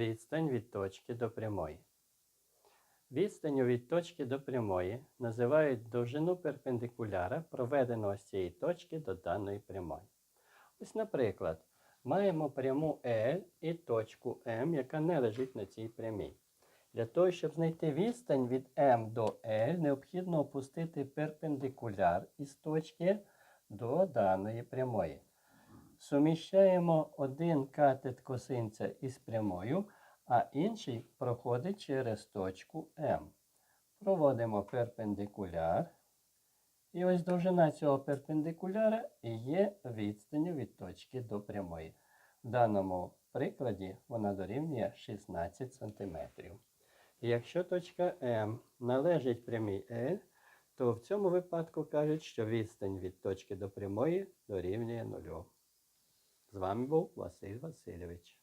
відстань від точки до прямої. Відстанню від точки до прямої називають довжину перпендикуляра, проведеного з цієї точки до даної прямої. Ось, наприклад, маємо пряму L і точку M, яка не лежить на цій прямій. Для того, щоб знайти відстань від M до L, необхідно опустити перпендикуляр із точки до даної прямої. Суміщаємо один катет косинця із прямою, а інший проходить через точку М. Проводимо перпендикуляр. І ось довжина цього перпендикуляра є відстанню від точки до прямої. В даному прикладі вона дорівнює 16 см. Якщо точка М належить прямій L, то в цьому випадку кажуть, що відстань від точки до прямої дорівнює нулю. З вами був Василь Васильович.